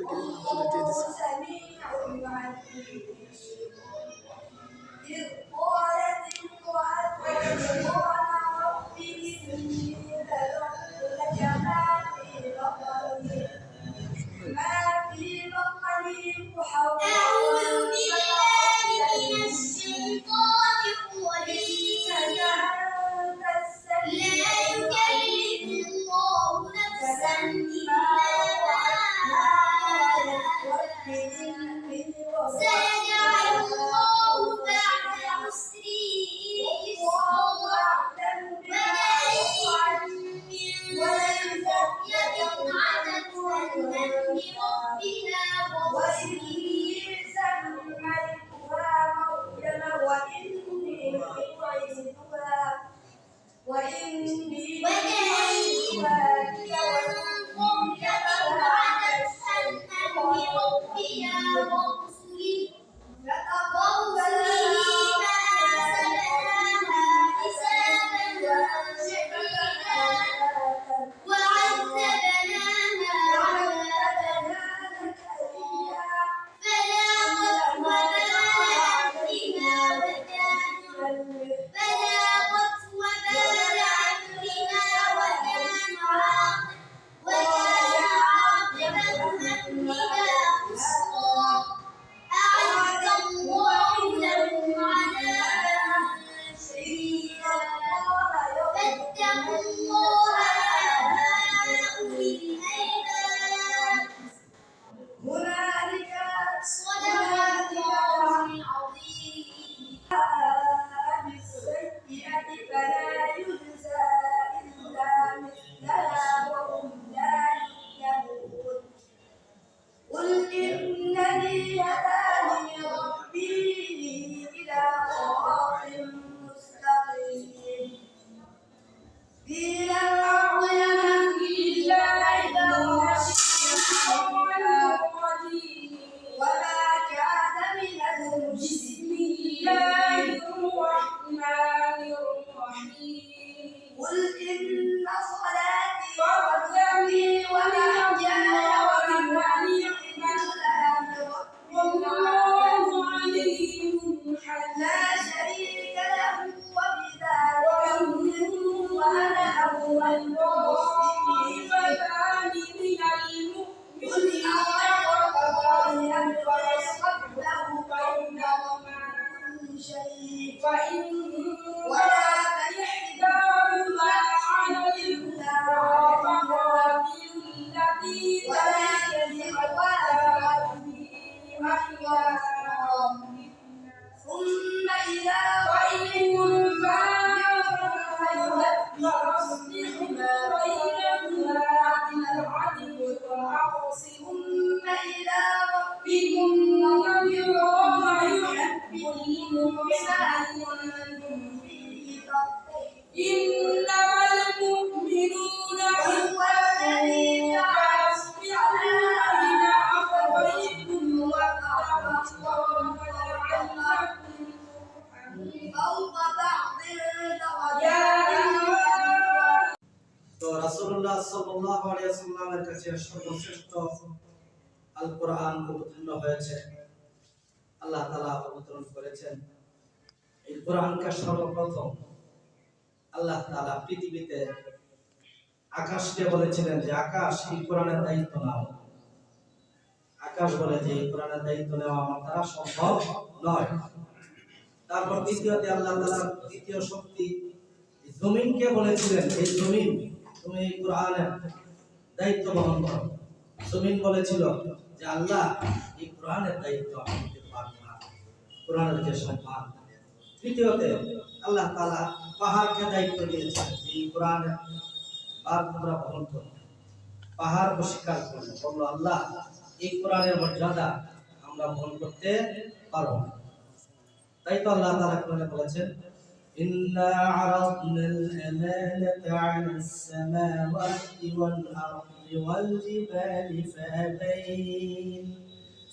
فاكرين المفروض الجيد ما في بطني محول día রাসূলুল্লাহ সাল্লাল্লাহু আলাইহি সাল্লামের কাছে সর্বশ্রেষ্ঠ আল কোরআন অবতীর্ণ হয়েছে। আল্লাহ তাআলা অবতরণ করেছেন। এই কোরআনকে সর্বপ্রথম আল্লাহ তাআলা পৃথিবীতে আকাশকে বলেছিলেন যে, আকাশ এই কোরআনের দায়িত্ব নাও। আকাশ বলে যে, এই কোরআনের দায়িত্ব নেওয়া আমার দ্বারা সম্ভব নয়। তারপর দ্বিতীয়তে আল্লাহ তাআলা দ্বিতীয় শক্তি জমিনকে বলেছিলেন, এই জমিন, তুমি এই কোরআনের দায়িত্ব বহন করো। জমিন বলেছিল যে আল্লাহ এই কোরআনের দায়িত্ব আমি নিতে না। কোরআনের যে সম্মান। তৃতীয়তে, আল্লাহ তাআলা পাহাড়কে দায়িত্ব দিয়েছেন। এই কোরআনের বার তোমরা বহন করো পাহাড় অস্বীকার করল বলল, আল্লাহ, এই কোরআনের মর্যাদা আমরা বহন করতে পারব না। তাই তো আল্লাহ তাআলা কোরআনে বলেছেন إنا عرضنا الأمانة على السماوات والأرض والجبال فأبين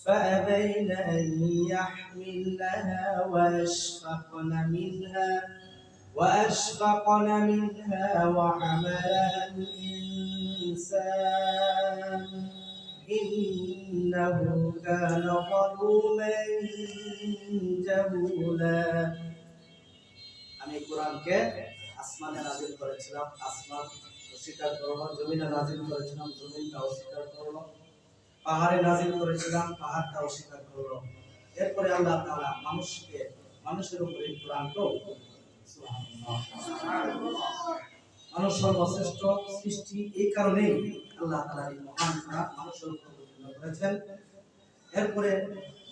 فأبين أن يحملنها وأشفقن منها وأشفقن منها وحملها الإنسان. إنه كان ظلوما جهولا. আমি কোরআনকে আসমানে নাজিল করেছিলাম, আসমান অস্বীকার করল জমিনে নাজিল করেছিলাম, জমিনটা অস্বীকার করল পাহাড়ে নাজিল করেছিলাম, পাহাড়টা অস্বীকার করল এরপরে আল্লাহ তাআলা মানুষকে, মানুষের উপরে এই কোরআনকেও মানুষ সর্বশ্রেষ্ঠ সৃষ্টি এই কারণেই আল্লাহ তাআলা এই মহান কোরআন মানুষের উপর করেছেন। এরপরে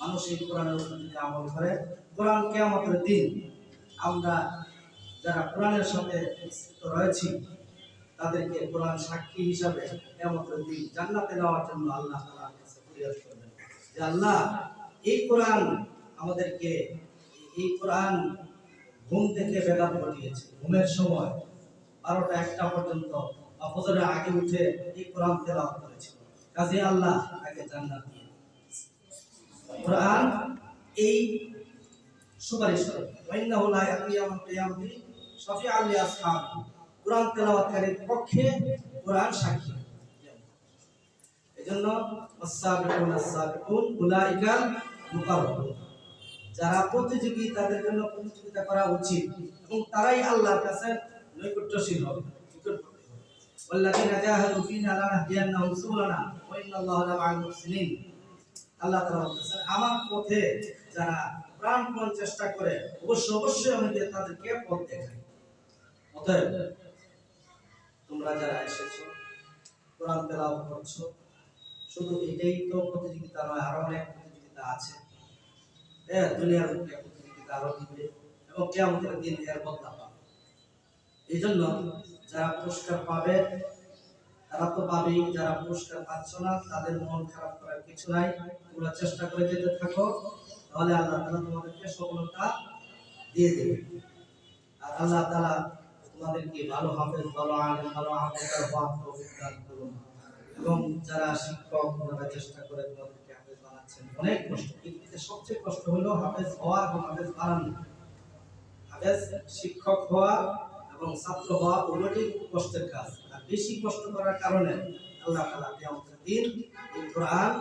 মানুষ এই কোরআনের উপর আমল করে, কোরআন কিয়ামতের দিন আমরা যারা কোরআনের সাথে রয়েছি, তাদেরকে কোরআন সাক্ষী হিসাবে কিয়ামতের দিন জান্নাতে নেওয়ার জন্য আল্লাহ করবেন। যে আল্লাহ, এই কোরআন আমাদেরকে, এই কোরআন ঘুম থেকে বেদাত ঘটিয়েছে। ঘুমের সময় বারোটা একটা পর্যন্ত বা আগে উঠে এই কোরআন তেলাওয়াত করেছিল। কাজে আল্লাহ তাকে জান্নাত দিয়ে কোরআন এই সুপারিশ করে। ওয়াইন্নাহু লা ইয়াতিয়ামুল কিয়ামতি শাফিআল লি আসহাবি কোরআন তেলাওয়াতকারীর পক্ষে কোরআন সাক্ষী। এজন্য উলাইকাল যারা প্রতিযোগী, তাদের জন্য প্রতিযোগিতা করা উচিত এবং তারাই আল্লাহর কাছে নৈকট্যশীল হবে। ওয়াল্লাযীনা জাহাদু ফীনা লানাহদিয়ান্নাহুম সুবুলানা, ওয়া ইন্নাল্লাহা লামা'আল মুহসিনিন। আল্লাহ তাআলা বলেছেন আমার পথে যারা প্রাণপণ চেষ্টা করে অবশ্যই অবশ্যই আমি তাদেরকে পথ দেখাই। অতএব, তোমরা যারা এসেছ, কোরআন তেলাওয়াত করছ, শুধু এটাই তো প্রতিযোগিতা নয়, আরও অনেক প্রতিযোগিতা আছে। হ্যাঁ দুনিয়ার প্রতিযোগিতা আরও দিবে এবং কেয়ামতের দিন এর বদলা পাবে। এই জন্য যারা পুরস্কার পাবে তারা তো পাবেই যারা পুরস্কার পাচ্ছ না, তাদের মন খারাপ করার কিছু নাই। তোমরা চেষ্টা করে যেতে থাকো, তাহলে আল্লাহ তাআলা তোমাদেরকে সফলতা দিয়ে দেবে। আর আল্লাহ তাআলা তোমাদেরকে ভালো হাফেজ, ভালো আলেম, ভালো হাফেজার এবং যারা শিক্ষক, ওনারা চেষ্টা করে তোমাদেরকে হাফেজ বানাচ্ছেন। অনেক কষ্ট পৃথিবীতে সবচেয়ে কষ্ট হলো হাফেজ হওয়া এবং হাফেজ বানানো। হাফেজ শিক্ষক হওয়া এবং ছাত্র হওয়া উভয়টাই কষ্টের কাজ। আর বেশি কষ্ট করার কারণে আল্লাহ তাআলা কিয়ামতের দিন এই কোরআন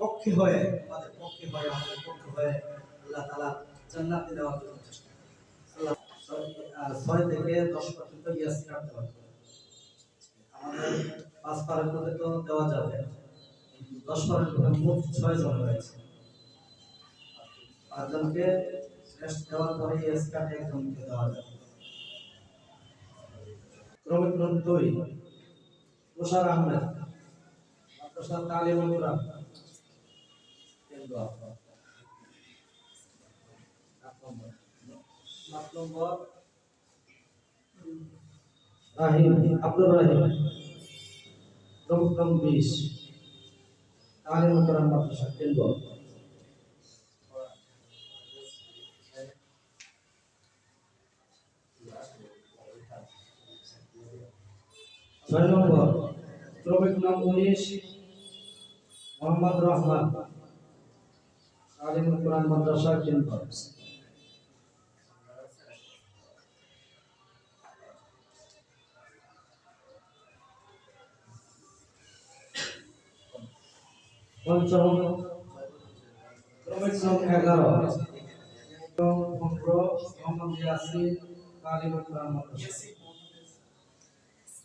পক্ষে হয়ে, আমাদের পক্ষে হয়ে, আমাদের পক্ষে হয়ে আল্লাহ তাআলা জান্নাতে দেওয়ার জন্য চেষ্টা ছয় থেকে দশ পর্যন্ত আমাদের পাঁচ পারের মধ্যে তো দেওয়া যাবে দশ পারের মধ্যে মোট ছয় জন রয়েছে। পাঁচজনকে শেষ দেওয়ার পরে ইয়াসিন একজনকে দেওয়া যাবে। Robert Lontoy, Musa Rahmat, Ustaz Khalil Murad, yang berapa? Empat nomor Rahim, Abdul Rahim. Rom Rom Bis Kali ছয় নম্বর ক্রমিক নাম উনিশ মোহাম্মদ রহমান আলিমুল কোরআন মাদ্রাসা কেন্দ্র পঞ্চম ক্রমিক নাম এগারো এবং পনেরো মোহাম্মদ ইয়াসিন আলিমুল কোরআন মাদ্রাসা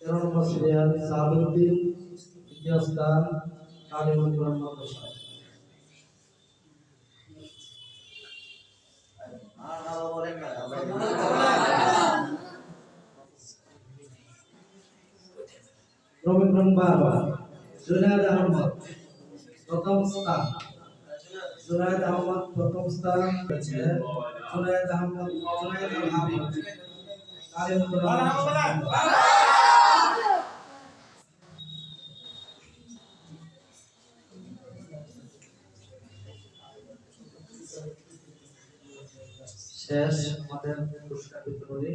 তেরো নম্বর সিরিয়াল সাহাবুদ্দিন দ্বিতীয় স্থান আলিমুল কোরআন মাদ্রাসা রবীন্দ্রন বাবা জুনায়দ আহমদ প্রথম স্থান জুনায়দ আহমদ প্রথম স্থান পেয়েছে জুনায়দ আহমদ জুনায়দ আহমদ শেষ আমাদের পুরস্কার বিতরণী।